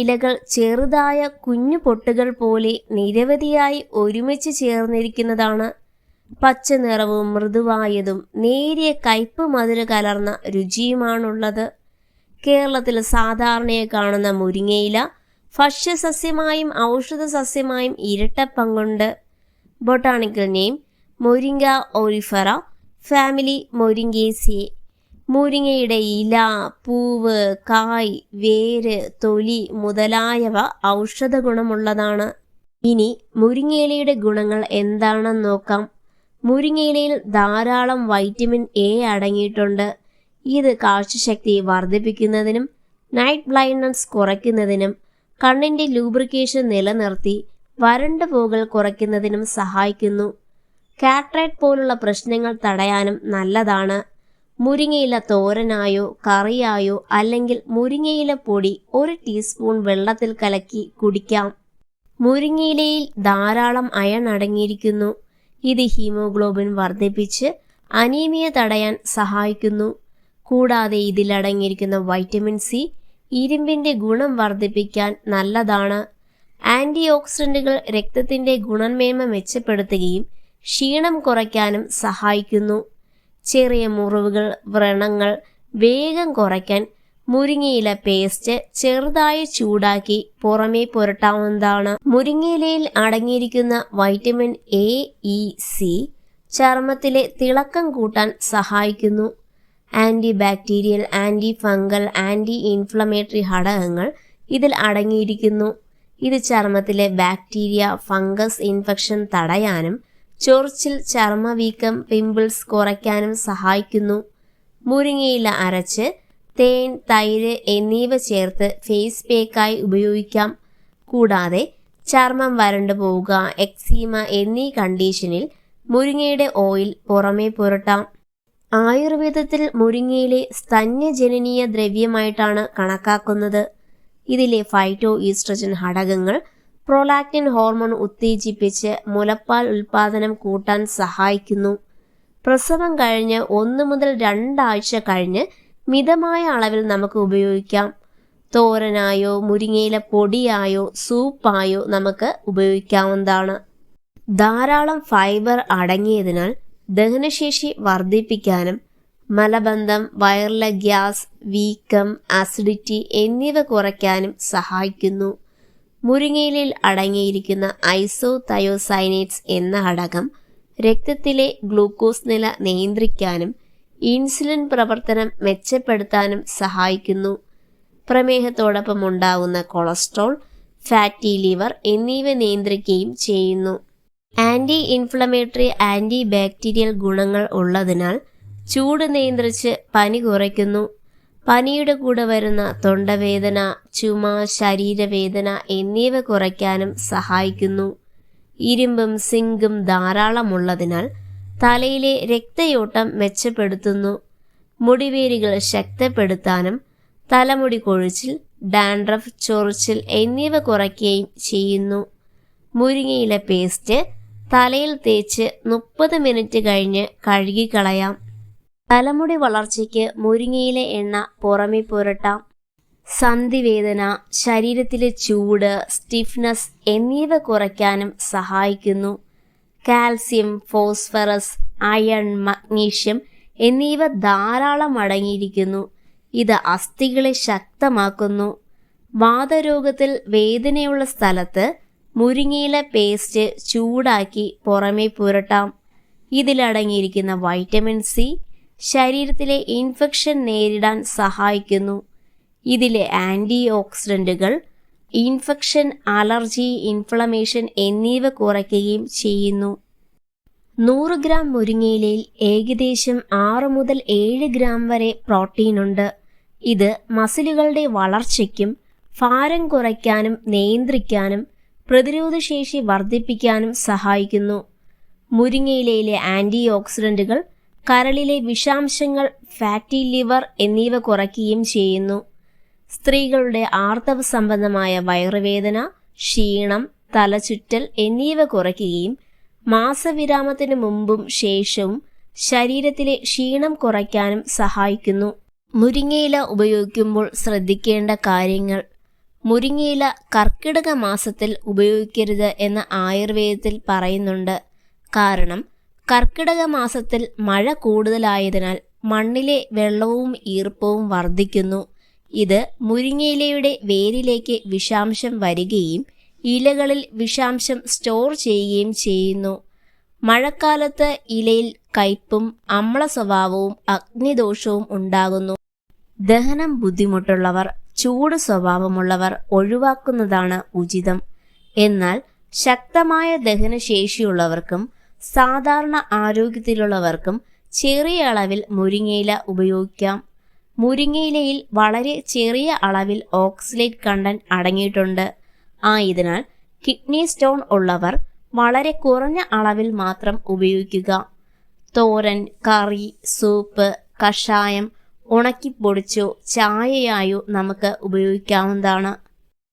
ഇലകൾ ചെറുതായ കുഞ്ഞു പൊട്ടുകൾ പോലെ നിരവധിയായി ഒരുമിച്ച് ചേർന്നിരിക്കുന്നതാണ്. പച്ച നിറവും മൃദുവായതും നേരിയ കയ്പ് മധുര കലർന്ന രുചിയുമാണുള്ളത്. കേരളത്തിൽ സാധാരണയായി കാണുന്ന മുരിങ്ങയില ഭക്ഷ്യസസ്യമായും ഔഷധ സസ്യമായും ഇരട്ട പങ്കുണ്ട്. Botanical name moringa oleifera family moringaceae മുരിങ്ങയുടെ ഇല പൂവ് കായ് വേര് തൊലി മുതലായവ ഔഷധ ഗുണമുള്ളതാണ്. ഇനി മുരിങ്ങയിലയുടെ ഗുണങ്ങൾ എന്താണെന്ന് നോക്കാം. മുരിങ്ങയിലയിൽ ധാരാളം വൈറ്റമിൻ എ അടങ്ങിയിട്ടുണ്ട്. ഇത് കാഴ്ചശക്തി വർദ്ധിപ്പിക്കുന്നതിനും നൈറ്റ് ബ്ലൈൻഡ്നസ് കുറയ്ക്കുന്നതിനും കണ്ണിന്റെ ലൂബ്രിക്കേഷൻ നിലനിർത്തി വരണ്ട പോകൽ കുറയ്ക്കുന്നതിനും സഹായിക്കുന്നു. കാട്രൈറ്റ് പോലുള്ള പ്രശ്നങ്ങൾ തടയാനും നല്ലതാണ്. മുരിങ്ങയില തോരനായോ കറിയായോ അല്ലെങ്കിൽ മുരിങ്ങയില പൊടി ഒരു ടീസ്പൂൺ വെള്ളത്തിൽ കലക്കി കുടിക്കാം. മുരിങ്ങയിലയിൽ ധാരാളം അയൺ അടങ്ങിയിരിക്കുന്നു. ഇത് ഹീമോഗ്ലോബിൻ വർദ്ധിപ്പിച്ച് അനീമിയ തടയാൻ സഹായിക്കുന്നു. കൂടാതെ ഇതിലടങ്ങിയിരിക്കുന്ന വൈറ്റമിൻ സി ഇരുമ്പിന്റെ ഗുണം വർദ്ധിപ്പിക്കാൻ നല്ലതാണ്. ആന്റി ഓക്സിഡന്റുകൾ രക്തത്തിന്റെ ഗുണമേന്മ മെച്ചപ്പെടുത്തുകയും ക്ഷീണം കുറയ്ക്കാനും സഹായിക്കുന്നു. ചെറിയ മുറിവുകൾ വ്രണങ്ങൾ വേഗം കുറയ്ക്കാൻ മുരിങ്ങയില പേസ്റ്റ് ചെറുതായി ചൂടാക്കി പുറമേ പുരട്ടാവുന്നതാണ്. മുരിങ്ങയിലയിൽ അടങ്ങിയിരിക്കുന്ന വൈറ്റമിൻ എ ഇ സി ചർമ്മത്തിലെ തിളക്കം കൂട്ടാൻ സഹായിക്കുന്നു. Anti bacterial anti fungal anti inflammatory ഘടകങ്ങൾ ഇതിൽ അടങ്ങിയിരിക്കുന്നു. ഇത് ചർമ്മത്തിലെ ബാക്ടീരിയ ഫംഗസ് ഇൻഫെക്ഷൻ തടയാനും ചൊറിച്ചിൽ ചർമ്മവീക്കം പിമ്പിൾസ് കുറയ്ക്കാനും സഹായിക്കുന്നു. മുരിങ്ങയില അരച്ച് തേൻ തൈര് എന്നിവ ചേർത്ത് ഫേസ് പേക്കായി ഉപയോഗിക്കാം. കൂടാതെ ചർമ്മം വരണ്ടു പോവുക എക്സീമ എന്നീ കണ്ടീഷനിൽ മുരിങ്ങയുടെ ഓയിൽ പുറമേ പുരട്ടാം. ആയുർവേദത്തിൽ മുരിങ്ങയിലെ സ്തന്യജനനീയ ദ്രവ്യമായിട്ടാണ് കണക്കാക്കുന്നത്. ഇതിലെ ഫൈറ്റോ ഈസ്ട്രജൻ ഘടകങ്ങൾ പ്രൊലാക്റ്റിൻ ഹോർമോൺ ഉത്തേജിപ്പിച്ച് മുലപ്പാൽ ഉൽപാദനം കൂട്ടാൻ സഹായിക്കുന്നു. പ്രസവം കഴിഞ്ഞ് ഒന്ന് മുതൽ രണ്ടാഴ്ച കഴിഞ്ഞ് മിതമായ അളവിൽ നമുക്ക് ഉപയോഗിക്കാം. തോരനായോ മുരിങ്ങയില പൊടിയായോ സൂപ്പായോ നമുക്ക് ഉപയോഗിക്കാവുന്നതാണ്. ധാരാളം ഫൈബർ അടങ്ങിയതിനാൽ ദഹനശേഷി വർദ്ധിപ്പിക്കാനും മലബന്ധം വയറിലെ ഗ്യാസ് വീക്കം ആസിഡിറ്റി എന്നിവ കുറയ്ക്കാനും സഹായിക്കുന്നു. മുരിങ്ങയിലിൽ അടങ്ങിയിരിക്കുന്ന ഐസോ തയോസൈനേറ്റ്സ് എന്ന ഘടകം രക്തത്തിലെ ഗ്ലൂക്കോസ് നില നിയന്ത്രിക്കാനും ഇൻസുലിൻ പ്രവർത്തനം മെച്ചപ്പെടുത്താനും സഹായിക്കുന്നു. പ്രമേഹത്തോടൊപ്പം ഉണ്ടാകുന്ന കൊളസ്ട്രോൾ ഫാറ്റി ലിവർ എന്നിവ നിയന്ത്രിക്കുകയും ചെയ്യുന്നു. ആന്റി ഇൻഫ്ലമേറ്ററി ആന്റി ബാക്ടീരിയൽ ഗുണങ്ങൾ ഉള്ളതിനാൽ ചൂട് നിയന്ത്രിച്ച് പനി കുറയ്ക്കുന്നു. പനിയുടെ കൂടെ വരുന്ന തൊണ്ടവേദന ചുമ ശരീരവേദന എന്നിവ കുറയ്ക്കാനും സഹായിക്കുന്നു. ഇരുമ്പും സിങ്കും ധാരാളമുള്ളതിനാൽ തലയിലെ രക്തയോട്ടം മെച്ചപ്പെടുത്തുന്നു. മുടിവേരുകൾ ശക്തപ്പെടുത്താനും തലമുടി കൊഴിച്ചിൽ ഡാൻഡ്രഫ് ചൊറിച്ചിൽ എന്നിവ കുറയ്ക്കുകയും ചെയ്യുന്നു. മുരിങ്ങയില പേസ്റ്റ് തലയിൽ തേച്ച് മുപ്പത് മിനിറ്റ് കഴിഞ്ഞ് കഴുകിക്കളയാം. തലമുടി വളർച്ചയ്ക്ക് മുരിങ്ങയിലെ എണ്ണ പുറമെ പുരട്ടാം. സന്ധിവേദന ശരീരത്തിലെ ചൂട് സ്റ്റിഫ്നെസ് എന്നിവ കുറയ്ക്കാനും സഹായിക്കുന്നു. കാൽസ്യം ഫോസ്ഫറസ് അയൺ മഗ്നീഷ്യം എന്നിവ ധാരാളം അടങ്ങിയിരിക്കുന്നു. ഇത് അസ്ഥികളെ ശക്തമാക്കുന്നു. വാതരോഗത്തിൽ വേദനയുള്ള സ്ഥലത്ത് മുരിങ്ങയില പേസ്റ്റ് ചൂടാക്കി പുറമേ പുരട്ടാം. ഇതിലടങ്ങിയിരിക്കുന്ന വൈറ്റമിൻ സി ശരീരത്തിലെ ഇൻഫെക്ഷൻ നേരിടാൻ സഹായിക്കുന്നു. ഇതിലെ ആന്റി ഓക്സിഡന്റുകൾ ഇൻഫെക്ഷൻ അലർജി ഇൻഫ്ലമേഷൻ എന്നിവ കുറയ്ക്കുകയും ചെയ്യുന്നു. നൂറ് ഗ്രാം മുരിങ്ങയിലയിൽ ഏകദേശം ആറ് മുതൽ ഏഴ് ഗ്രാം വരെ പ്രോട്ടീൻ ഉണ്ട്. ഇത് മസിലുകളുടെ വളർച്ചയ്ക്കും ഭാരം കുറയ്ക്കാനും നിയന്ത്രിക്കാനും പ്രതിരോധശേഷി വർദ്ധിപ്പിക്കാനും സഹായിക്കുന്നു. മുരിങ്ങയിലയിലെ ആന്റി ഓക്സിഡന്റുകൾ കരളിലെ വിഷാംശങ്ങൾ ഫാറ്റി ലിവർ എന്നിവ കുറയ്ക്കുകയും ചെയ്യുന്നു. സ്ത്രീകളുടെ ആർത്തവ സംബന്ധമായ വയറുവേദന ക്ഷീണം തലചുറ്റൽ എന്നിവ കുറയ്ക്കുകയും മാസവിരാമത്തിന് മുമ്പും ശേഷവും ശരീരത്തിലെ ക്ഷീണം കുറയ്ക്കാനും സഹായിക്കുന്നു. മുരിങ്ങയില ഉപയോഗിക്കുമ്പോൾ ശ്രദ്ധിക്കേണ്ട കാര്യങ്ങൾ. മുരിങ്ങയില കർക്കിടക മാസത്തിൽ ഉപയോഗിക്കരുത് എന്ന് ആയുർവേദത്തിൽ പറയുന്നുണ്ട്. കാരണം കർക്കിടക മാസത്തിൽ മഴ കൂടുതലായതിനാൽ മണ്ണിലെ വെള്ളവും ഈർപ്പവും വർദ്ധിക്കുന്നു. ഇത് മുരിങ്ങയിലയുടെ വേരിലേക്ക് വിഷാംശം വരികയും ഇലകളിൽ വിഷാംശം സ്റ്റോർ ചെയ്യുകയും ചെയ്യുന്നു. മഴക്കാലത്ത് ഇലയിൽ കയ്പും അമ്ല സ്വഭാവവും അഗ്നിദോഷവും ഉണ്ടാകുന്നു. ദഹനം ബുദ്ധിമുട്ടുള്ളവർ ചൂട് സ്വഭാവമുള്ളവർ ഒഴിവാക്കുന്നതാണ് ഉചിതം. എന്നാൽ ശക്തമായ ദഹനശേഷിയുള്ളവർക്കും സാധാരണ ആരോഗ്യത്തിലുള്ളവർക്കും ചെറിയ അളവിൽ മുരിങ്ങയില ഉപയോഗിക്കാം. മുരിങ്ങയിലയിൽ വളരെ ചെറിയ അളവിൽ ഓക്സിലേറ്റ് കണ്ടന്റ് അടങ്ങിയിട്ടുണ്ട്. ആയതിനാൽ കിഡ്നി സ്റ്റോൺ ഉള്ളവർ വളരെ കുറഞ്ഞ അളവിൽ മാത്രം ഉപയോഗിക്കുക. തോരൻ കറി സൂപ്പ് കഷായം ഉണക്കിപ്പൊടിച്ചോ ചായയായോ നമുക്ക് ഉപയോഗിക്കാവുന്നതാണ്.